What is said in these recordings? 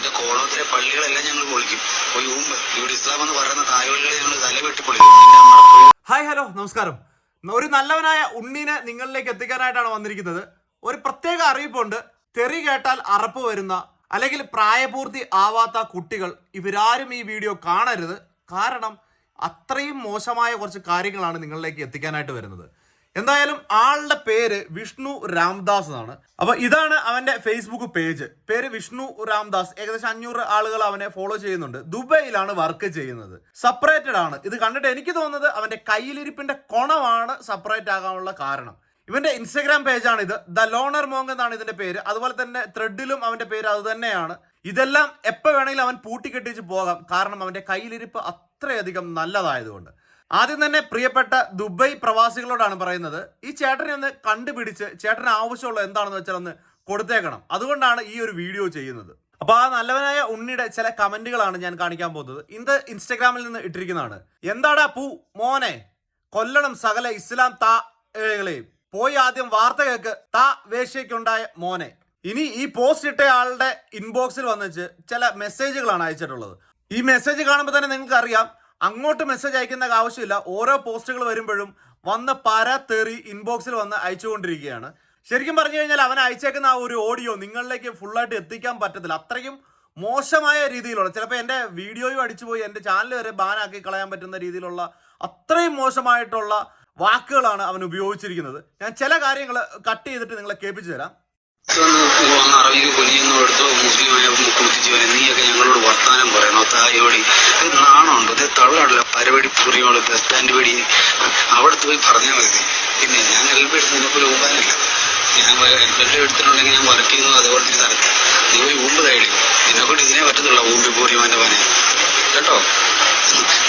നിന്റെ കോളത്തിലെ പള്ളികളെല്ലാം ഞങ്ങൾ പൊളിക്കും. ഊമ്പ് ഇവിടെ ഇസ്ലാം എന്ന് പറയുന്ന തായ്വള്ളികളെ ഞങ്ങൾ തല വെട്ടി പൊളിക്കും. ഹായ് ഹലോ നമസ്കാരം. ഒരു നല്ലവനായ ഉണ്ണിനെ നിങ്ങളിലേക്ക് എത്തിക്കാനായിട്ടാണ് വന്നിരിക്കുന്നത്. ഒരു പ്രത്യേക അറിയിപ്പുണ്ട്. തെറി കേട്ടാൽ അറപ്പ് വരുന്ന അല്ലെങ്കിൽ പ്രായപൂർത്തി ആവാത്ത കുട്ടികൾ ഇവരാരും ഈ വീഡിയോ കാണരുത്. കാരണം അത്രയും മോശമായ കുറച്ച് കാര്യങ്ങളാണ് നിങ്ങളിലേക്ക് എത്തിക്കാനായിട്ട് വരുന്നത്. എന്തായാലും ആളുടെ പേര് വിഷ്ണു രാംദാസ് എന്നാണ്. അപ്പൊ ഇതാണ് അവന്റെ ഫേസ്ബുക്ക് പേജ് പേര് വിഷ്ണു രാംദാസ്. ഏകദേശം അഞ്ഞൂറ് ആളുകൾ അവനെ ഫോളോ ചെയ്യുന്നുണ്ട്. ദുബൈയിലാണ് വർക്ക് ചെയ്യുന്നത്. സെപ്പറേറ്റഡ് ആണ്. ഇത് കണ്ടിട്ട് എനിക്ക് തോന്നുന്നത് അവന്റെ കയ്യിലിരിപ്പിന്റെ കൊണമാണ് സെപ്പറേറ്റ് ആകാനുള്ള കാരണം. ഇവന്റെ ഇൻസ്റ്റഗ്രാം പേജാണ് ഇത്. ദ ലോണർ മോങ് എന്നാണ് ഇതിന്റെ പേര്. അതുപോലെ തന്നെ ത്രെഡിലും അവന്റെ പേര് അത് തന്നെയാണ്. ഇതെല്ലാം എപ്പോൾ വേണമെങ്കിലും അവൻ പൂട്ടിക്കെട്ടിച്ച് പോകാം. കാരണം അവന്റെ കയ്യിലിരിപ്പ് അത്രയധികം നല്ലതായതുകൊണ്ട്. ആദ്യം തന്നെ പ്രിയപ്പെട്ട ദുബൈ പ്രവാസികളോടാണ് പറയുന്നത് ഈ ചേട്ടനെ ഒന്ന് കണ്ടുപിടിച്ച് ചേട്ടന് ആവശ്യമുള്ള എന്താണെന്ന് വെച്ചാൽ ഒന്ന് കൊടുത്തേക്കണം. അതുകൊണ്ടാണ് ഈ ഒരു വീഡിയോ ചെയ്യുന്നത്. അപ്പൊ ആ നല്ലവനായ ഉണ്ണിയുടെ ചില കമന്റുകളാണ് ഞാൻ കാണിക്കാൻ പോകുന്നത്. ഇത് ഇൻസ്റ്റഗ്രാമിൽ നിന്ന് ഇട്ടിരിക്കുന്നതാണ്. എന്താടാ പൂ മോനെ? കൊല്ലണം സകല ഇസ്ലാം താ ഏകളെയും പോയി ആദ്യം വാർത്ത കേക്ക്. താ വേശ്യയ്ക്കുണ്ടായ മോനെ. ഇനി ഈ പോസ്റ്റ് ഇട്ട ആളുടെ ഇൻബോക്സിൽ വന്നിച്ച് ചില മെസ്സേജുകളാണ് അയച്ചിട്ടുള്ളത്. ഈ മെസ്സേജ് കാണുമ്പോൾ തന്നെ നിങ്ങൾക്ക് അറിയാം അങ്ങോട്ട് മെസ്സേജ് അയക്കുന്ന ആവശ്യമില്ല. ഓരോ പോസ്റ്റുകൾ വരുമ്പോഴും വന്ന് പര തെറി ഇൻബോക്സിൽ വന്ന് അയച്ചുകൊണ്ടിരിക്കുകയാണ്. ശരിക്കും പറഞ്ഞു കഴിഞ്ഞാൽ അവൻ അയച്ചേക്കുന്ന ആ ഒരു ഓഡിയോ നിങ്ങളിലേക്ക് ഫുള്ളായിട്ട് എത്തിക്കാൻ പറ്റത്തില്ല. അത്രയും മോശമായ രീതിയിലുള്ള ചിലപ്പോൾ എന്റെ വീഡിയോയും അടിച്ചുപോയി എന്റെ ചാനൽ വരെ ബാനാക്കി കളയാൻ പറ്റുന്ന രീതിയിലുള്ള അത്രയും മോശമായിട്ടുള്ള വാക്കുകളാണ് അവൻ ഉപയോഗിച്ചിരിക്കുന്നത്. ഞാൻ ചില കാര്യങ്ങൾ കട്ട് ചെയ്തിട്ട് നിങ്ങളെ കേൾപ്പിച്ചു തരാം. അറബിക്ക് എടുത്തോ മുസ്ലിമായ നീയൊക്കെ ഞങ്ങളോട് വർത്താനം പറയണോ. തായോടി ഇത് നാണുണ്ട് ഇത് തള്ളാണല്ലോ. പരവടി പുറിയോൾ ബസ് സ്റ്റാൻഡ് പടി അവിടുത്തെ പോയി പറഞ്ഞാൽ മതി. പിന്നെ ഞാൻ ഹെൽപ്പ് എടുത്ത് നിനക്ക് ഊമ്പാനല്ല ഞാൻ ഹെൽപ്പ് എടുത്തിട്ടുണ്ടെങ്കിൽ ഞാൻ വർക്ക് ചെയ്യുന്നു അതേപോലെ തന്നെ സ്ഥലത്ത് നീ പോയി ഊമ്പ് തേടി നിന്നെക്കൊണ്ട് ഇതിനെ പറ്റത്തുള്ള ഊമ്പി പൂരിമാന്റെ പനെ കേട്ടോ?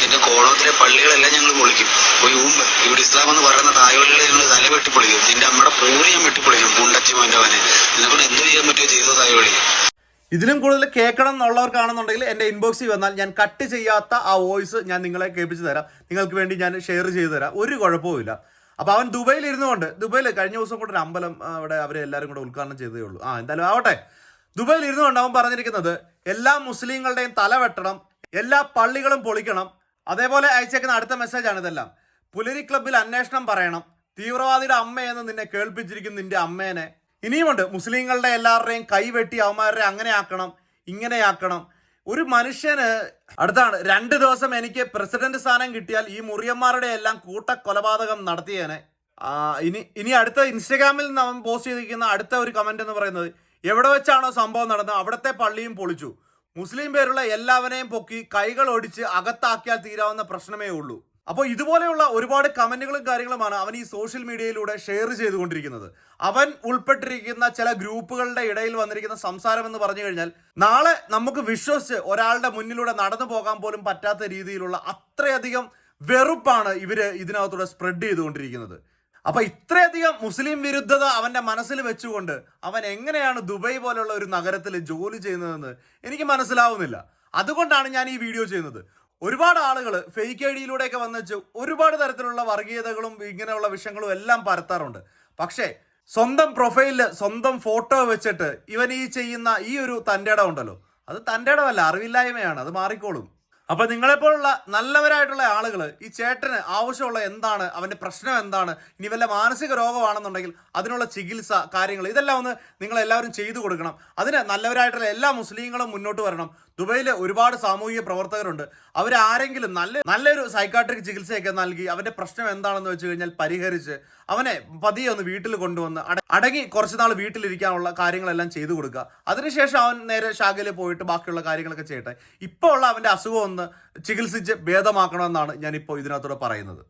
നിന്റെ കോളത്തിലെ പള്ളികളെല്ലാം ഞങ്ങൾ പൊളിക്കും. പോയി ഊമ്പ്. ഇവിടെ ഇസ്ലാം എന്ന് പറയുന്ന തായോലികളെ ഞങ്ങൾ തല വെട്ടിപ്പൊളിക്കും നിന്റെ അമ്മയുടെ പൂരി ഞാൻ വെട്ടിപ്പൊളിക്കും പുണ്ടച്ചിമാന്റെ പനെ നിന്നെക്കൊണ്ട് എന്ത് ചെയ്യാൻ പറ്റുമോ ചെയ്തോ തായ്വള്ളി. ഇതിലും കൂടുതൽ കേൾക്കണം എന്നുള്ളവർക്കാണെന്നുണ്ടെങ്കിൽ എന്റെ ഇൻബോക്സിൽ വന്നാൽ ഞാൻ കട്ട് ചെയ്യാത്ത ആ വോയിസ് ഞാൻ നിങ്ങളെ കേൾപ്പിച്ച് തരാം. നിങ്ങൾക്ക് വേണ്ടി ഞാൻ ഷെയർ ചെയ്തു തരാം. ഒരു കുഴപ്പവുമില്ല. അപ്പോൾ അവൻ ദുബൈയിൽ ഇരുന്നുകൊണ്ട് ദുബൈയിൽ കഴിഞ്ഞ ദിവസം കൂടെ ഒരു അമ്പലം അവിടെ അവരെ എല്ലാവരും കൂടെ ഉദ്ഘാടനം ചെയ്തേ ഉള്ളൂ. ആ എന്തായാലും ആവട്ടെ. ദുബൈയിൽ ഇരുന്നുകൊണ്ട് അവൻ പറഞ്ഞിരിക്കുന്നത് എല്ലാ മുസ്ലിങ്ങളുടെയും തല വെട്ടണം എല്ലാ പള്ളികളും പൊളിക്കണം. അതേപോലെ അയച്ചേക്കുന്ന അടുത്ത മെസ്സേജാണ് ഇതെല്ലാം. പുലരി ക്ലബിൽ അന്വേഷണം പറയണം. തീവ്രവാദിയുടെ അമ്മയെന്ന് നിന്നെ കേൾപ്പിച്ചിരിക്കുന്ന നിന്റെ അമ്മേനെ. ഇനിയുമുണ്ട്. മുസ്ലിങ്ങളുടെ എല്ലാവരുടെയും കൈവെട്ടി അവന്മാരെ അങ്ങനെ ആക്കണം ഇങ്ങനെ ആക്കണം. ഒരു മനുഷ്യന് അടുത്താണ്. രണ്ട് ദിവസം എനിക്ക് പ്രസിഡന്റ് സ്ഥാനം കിട്ടിയാൽ ഈ മുറിയന്മാരുടെ എല്ലാം കൂട്ട കൊലപാതകം നടത്തിയേനെ ഇനി ഇനി അടുത്ത ഇൻസ്റ്റഗ്രാമിൽ അവൻ പോസ്റ്റ് ചെയ്തിരിക്കുന്ന അടുത്ത ഒരു കമന്റ് എന്ന് പറയുന്നത് എവിടെ വെച്ചാണോ സംഭവം നടന്നത്? അവിടുത്തെ പള്ളിയും പൊളിച്ചു. മുസ്ലിം പേരുള്ള എല്ലാവരെയും പൊക്കി കൈകൾ ഒടിച്ച് അകത്താക്കിയാൽ തീരാവുന്ന പ്രശ്നമേ ഉള്ളൂ. അപ്പോൾ ഇതുപോലെയുള്ള ഒരുപാട് കമന്റുകളും കാര്യങ്ങളുമാണ് അവൻ ഈ സോഷ്യൽ മീഡിയയിലൂടെ ഷെയർ ചെയ്തുകൊണ്ടിരിക്കുന്നത്. അവൻ ഉൾപ്പെട്ടിരിക്കുന്ന ചില ഗ്രൂപ്പുകളുടെ ഇടയിൽ വന്നിരിക്കുന്ന സംസാരം എന്ന് പറഞ്ഞു കഴിഞ്ഞാൽ നാളെ നമുക്ക് വിശ്വസിച്ച് ഒരാളുടെ മുന്നിലൂടെ നടന്നു പോകാൻ പോലും പറ്റാത്ത രീതിയിലുള്ള അത്രയധികം വെറുപ്പാണ് ഇവർ ഇതിനകത്തൂടെ സ്പ്രെഡ് ചെയ്തുകൊണ്ടിരിക്കുന്നത്. അപ്പൊ ഇത്രയധികം മുസ്ലിം വിരുദ്ധത അവന്റെ മനസ്സിൽ വെച്ചുകൊണ്ട് അവൻ എങ്ങനെയാണ് ദുബൈ പോലുള്ള ഒരു നഗരത്തിൽ ജോലി ചെയ്യുന്നതെന്ന് എനിക്ക് മനസ്സിലാവുന്നില്ല. അതുകൊണ്ടാണ് ഞാൻ ഈ വീഡിയോ ചെയ്യുന്നത്. ഒരുപാട് ആളുകൾ ഫേക്ക് ഐ ഡിയിലൂടെയൊക്കെ വന്നിച്ച് ഒരുപാട് തരത്തിലുള്ള വർഗീയതകളും ഇങ്ങനെയുള്ള വിഷയങ്ങളും എല്ലാം പരത്താറുണ്ട്. പക്ഷേ സ്വന്തം പ്രൊഫൈലിൽ സ്വന്തം ഫോട്ടോ വെച്ചിട്ട് ഇവൻ ഈ ചെയ്യുന്ന ഈ ഒരു തന്റെ ഇടം ഉണ്ടല്ലോ. അത് തന്റെ ഇടമല്ല അറിവില്ലായ്മയാണ് അത് മാറിക്കോളും. അപ്പൊ നിങ്ങളെപ്പോലുള്ള നല്ലവരായിട്ടുള്ള ആളുകൾ ഈ ചേട്ടന് ആവശ്യമുള്ള എന്താണ് അവന്റെ പ്രശ്നം എന്താണ് ഇനി വല്ല മാനസിക രോഗമാണെന്നുണ്ടെങ്കിൽ അതിനുള്ള ചികിത്സ കാര്യങ്ങൾ ഇതെല്ലാം ഒന്ന് നിങ്ങൾ എല്ലാവരും ചെയ്തു കൊടുക്കണം. അതിന് നല്ലവരായിട്ടുള്ള എല്ലാ മുസ്ലിങ്ങളും മുന്നോട്ട് വരണം. ദുബൈയിൽ ഒരുപാട് സാമൂഹിക പ്രവർത്തകരുണ്ട്. അവരാരെങ്കിലും നല്ല നല്ലൊരു സൈക്കാട്രിക് ചികിത്സയൊക്കെ നൽകി അവന്റെ പ്രശ്നം എന്താണെന്ന് വെച്ച് കഴിഞ്ഞാൽ പരിഹരിച്ച് അവനെ പതിയെ ഒന്ന് വീട്ടിൽ കൊണ്ടുവന്ന് അടങ്ങി കുറച്ച് നാൾ വീട്ടിലിരിക്കാനുള്ള കാര്യങ്ങളെല്ലാം ചെയ്തു കൊടുക്കുക. അതിനുശേഷം അവൻ നേരെ ശാഖയിൽ പോയിട്ട് ബാക്കിയുള്ള കാര്യങ്ങളൊക്കെ ചെയ്യട്ടെ. ഇപ്പോൾ ഉള്ള അവന്റെ അസുഖം ഒന്ന് ചികിത്സിച്ച് ഭേദമാക്കണമെന്നാണ് ഞാൻ ഇപ്പോൾ ഇതിനകത്തൂടെ പറയുന്നത്.